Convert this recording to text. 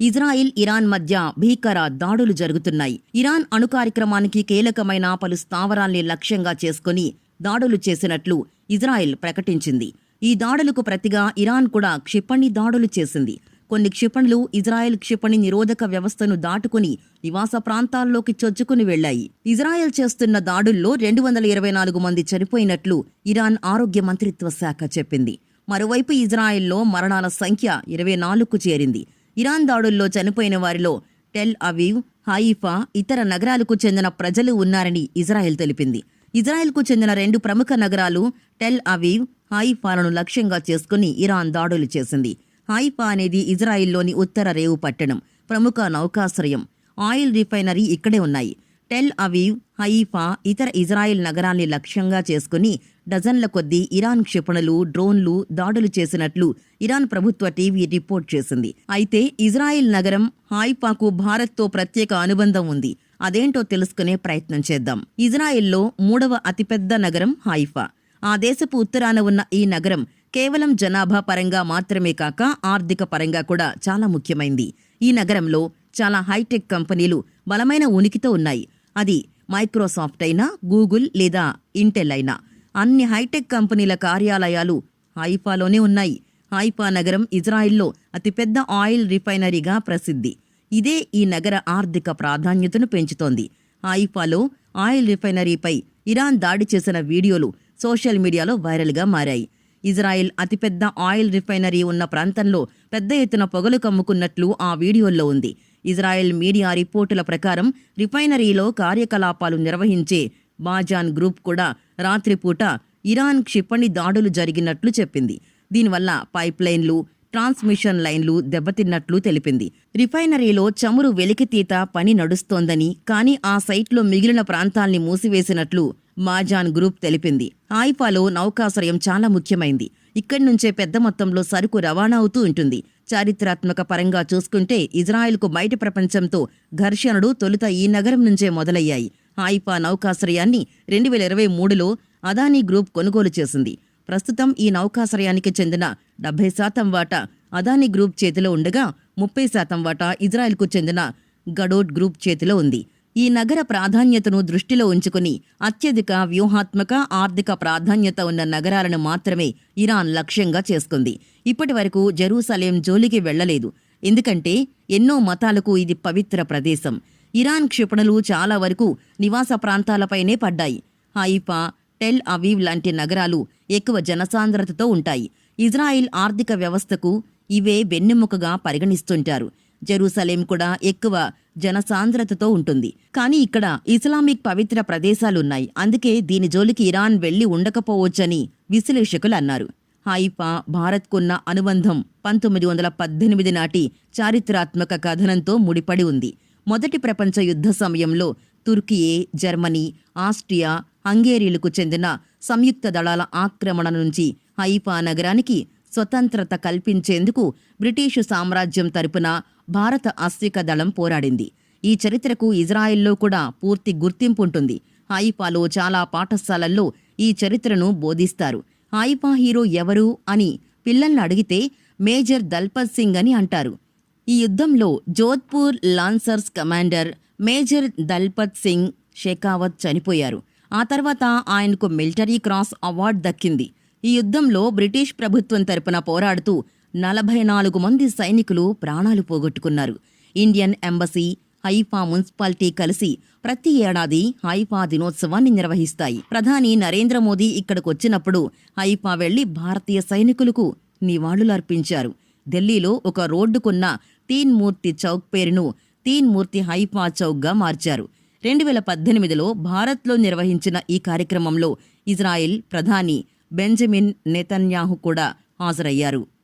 Israel Iran మధ్య భీకర దాడులు జరుగుతున్నాయి. ఇరాన్ అణు కార్యక్రమానికి కీలకమైన పలు స్థావరాల్ని లక్ష్యంగా చేసుకుని దాడులు చేసినట్లు ఇజ్రాయెల్ ప్రకటించింది. ఈ దాడులకు ప్రతిగా ఇరాన్ కూడా క్షిపణి దాడులు చేసింది. కొన్ని క్షిపణులు ఇజ్రాయెల్ క్షిపణి నిరోధక వ్యవస్థను దాటుకుని నివాస ప్రాంతాల్లోకి చొచ్చుకుని వెళ్ళాయి ఇజ్రాయెల్ చేస్తున్న దాడుల్లో రెండు వందల ఇరవై నాలుగు మంది చనిపోయినట్లు ఇరాన్ ఆరోగ్య మంత్రిత్వ శాఖ చెప్పింది. మరోవైపు ఇజ్రాయెల్లో మరణాల సంఖ్య ఇరవై నాలుగుకు చేరింది. ఇరాన్ దాడుల్లో చనిపోయిన వారిలో టెల్ అవీవ్ హాయిఫా ఇతర నగరాలకు చెందిన ప్రజలు ఉన్నారని ఇజ్రాయెల్ తెలిపింది. ఇజ్రాయెల్కు చెందిన రెండు ప్రముఖ నగరాలు టెల్ అవీవ్ హాయిఫాలను లక్ష్యంగా చేసుకుని ఇరాన్ దాడులు చేసింది. హైఫా అనేది ఇజ్రాయిల్లోని ఉత్తర రేవు పట్టణం ప్రముఖ నౌకాశ్రయం. ఆయిల్ రిఫైనరీ ఇక్కడే ఉన్నాయి. టెల్ అవీవ్ హైఫా ఇతర ఇజ్రాయెల్ నగరాల్ని లక్ష్యంగా చేసుకుని డజన్ల కొద్దీ ఇరాన్ క్షిపణులు డ్రోన్లు దాడులు చేసినట్లు ఇరాన్ ప్రభుత్వ టీవీ రిపోర్ట్ చేసింది. అయితే ఇజ్రాయెల్ నగరం హాయిఫాకు భారత్తో ప్రత్యేక అనుబంధం ఉంది. అదేంటో తెలుసుకునే ప్రయత్నం చేద్దాం. ఇజ్రాయెల్లో మూడవ అతిపెద్ద నగరం హాయిఫా ఆ దేశపు ఉత్తరాన ఉన్న ఈ నగరం కేవలం జనాభా పరంగా మాత్రమే కాక ఆర్థిక పరంగా కూడా చాలా ముఖ్యమైంది. ఈ నగరంలో చాలా హైటెక్ కంపెనీలు బలమైన ఉనికితో ఉన్నాయి. అది మైక్రోసాఫ్ట్ అయినా గూగుల్ లేదా ఇంటెల్ అయినా. అన్ని హైటెక్ కంపెనీల కార్యాలయాలు హైఫాలోనే ఉన్నాయి. హైఫా నగరం ఇజ్రాయిల్లో అతిపెద్ద ఆయిల్ రిఫైనరీగా ప్రసిద్ధి. ఇదే ఈ నగర ఆర్థిక ప్రాధాన్యతను పెంచుతోంది. హైఫాలో ఆయిల్ రిఫైనరీపై ఇరాన్ దాడి చేసిన వీడియోలు సోషల్ మీడియాలో వైరల్గా మారాయి. ఇజ్రాయెల్ అతిపెద్ద ఆయిల్ రిఫైనరీ ఉన్న ప్రాంతంలో పెద్ద ఎత్తున పొగలు కమ్ముకున్నట్లు ఆ వీడియోల్లో ఉంది. ఇజ్రాయెల్ మీడియా రిపోర్టుల ప్రకారం రిఫైనరీలో కార్యకలాపాలు నిర్వహించే బాజాన్ గ్రూప్ కూడా రాత్రిపూట ఇరాన్ క్షిపణి దాడులు జరిగినట్లు చెప్పింది. దీనివల్ల పైప్లైన్లు ట్రాన్స్మిషన్ లైన్లు దెబ్బతిన్నట్లు తెలిపింది. రిఫైనరీలో చమురు వెలికితీత పని నడుస్తోందని కానీ ఆ సైట్లో మిగిలిన ప్రాంతాల్ని మూసివేసినట్లు మాజాన్ గ్రూప్ తెలిపింది. ఆయిఫాలో నౌకాశ్రయం చాలా ముఖ్యమైంది. ఇక్కడి నుంచే పెద్ద మొత్తంలో సరుకు రవాణా అవుతూ ఉంటుంది. చారిత్రాత్మక పరంగా చూసుకుంటే ఇజ్రాయెల్కు బయట ప్రపంచంతో ఘర్షణలు తొలుత ఈ నగరం నుంచే మొదలయ్యాయి. హాయిఫా నౌకాశ్రయాన్ని రెండు వేల ఇరవై మూడులో అదానీ గ్రూప్ కొనుగోలు చేసింది. ప్రస్తుతం ఈ నౌకాశ్రయానికి చెందిన డెబ్బై శాతం వాటా అదానీ గ్రూప్ చేతిలో ఉండగా ముప్పై శాతం వాటా ఇజ్రాయెల్కు చెందిన గడోడ్ గ్రూప్ చేతిలో ఉంది. ఈ నగర ప్రాధాన్యతను దృష్టిలో ఉంచుకుని అత్యధిక వ్యూహాత్మక ఆర్థిక ప్రాధాన్యత ఉన్న నగరాలను మాత్రమే ఇరాన్ లక్ష్యంగా చేసుకుంది. ఇప్పటి వరకు జెరూసలేం జోలికి వెళ్ళలేదు ఎందుకంటే ఎన్నో మతాలకు ఇది పవిత్ర ప్రదేశం. ఇరాన్ క్షిపణులు చాలా వరకు నివాస ప్రాంతాలపైనే పడ్డాయి. హైఫా టెల్ అవీవ్ లాంటి నగరాలు ఎక్కువ జనసాంద్రతతో ఉంటాయి. ఇజ్రాయిల్ ఆర్థిక వ్యవస్థకు ఇవే వెన్నెముకగా పరిగణిస్తుంటారు. జెరూసలేం కూడా ఎక్కువ జనసాంద్రతతో ఉంటుంది. కానీ ఇక్కడ ఇస్లామిక్ పవిత్ర ప్రదేశాలున్నాయి. అందుకే దీని జోలికి ఇరాన్ వెళ్ళి ఉండకపోవచ్చని విశ్లేషకులు అన్నారు. హైఫా భారత్కున్న అనుబంధం పంతొమ్మిది వందల పద్దెనిమిది నాటి చారిత్రాత్మక కథనంతో ముడిపడి ఉంది. మొదటి ప్రపంచ యుద్ధ సమయంలో తుర్కియే జర్మనీ ఆస్ట్రియా హంగేరీలకు చెందిన సంయుక్త దళాల ఆక్రమణ నుంచి హైఫా నగరానికి స్వతంత్రత కల్పించేందుకు బ్రిటీషు సామ్రాజ్యం తరపున భారత అశ్విక దళం పోరాడింది. ఈ చరిత్రకు ఇజ్రాయెల్లో కూడా పూర్తి గుర్తింపు ఉంటుంది హైఫాలో చాలా పాఠశాలల్లో ఈ చరిత్రను బోధిస్తారు. హాయిపా హీరో ఎవరు అని పిల్లల్ని అడిగితే మేజర్ దల్పత్ సింగ్ అని అంటారు. ఈ యుద్ధంలో Jodhpur Lancers commander Major Dalpat Singh Shekhawat చనిపోయారు. ఆ తర్వాత ఆయనకు మిలిటరీ క్రాస్ అవార్డు దక్కింది. ఈ యుద్ధంలో బ్రిటిష్ ప్రభుత్వం తరపున పోరాడుతూ నలభై నాలుగు మంది సైనికులు ప్రాణాలు పోగొట్టుకున్నారు. ఇండియన్ ఎంబసీ హైఫా మున్సిపాలిటీ కలిసి ప్రతి ఏడాది హైఫా దినోత్సవాన్ని నిర్వహిస్తాయి. ప్రధాని నరేంద్ర మోదీ ఇక్కడికొచ్చినప్పుడు హైఫా వెళ్ళి భారతీయ సైనికులకు నివాళులర్పించారు. ఢిల్లీలో ఒక రోడ్డుకున్న తీన్ మూర్తి చౌక్ పేరును తీన్ మూర్తి హైఫా చౌక్గా మార్చారు. రెండు వేల పద్దెనిమిదిలో భారత్లో నిర్వహించిన ఈ కార్యక్రమంలో ఇజ్రాయెల్ ప్రధాని బెంజమిన్ నెతన్యాహు కూడా హాజరయ్యారు.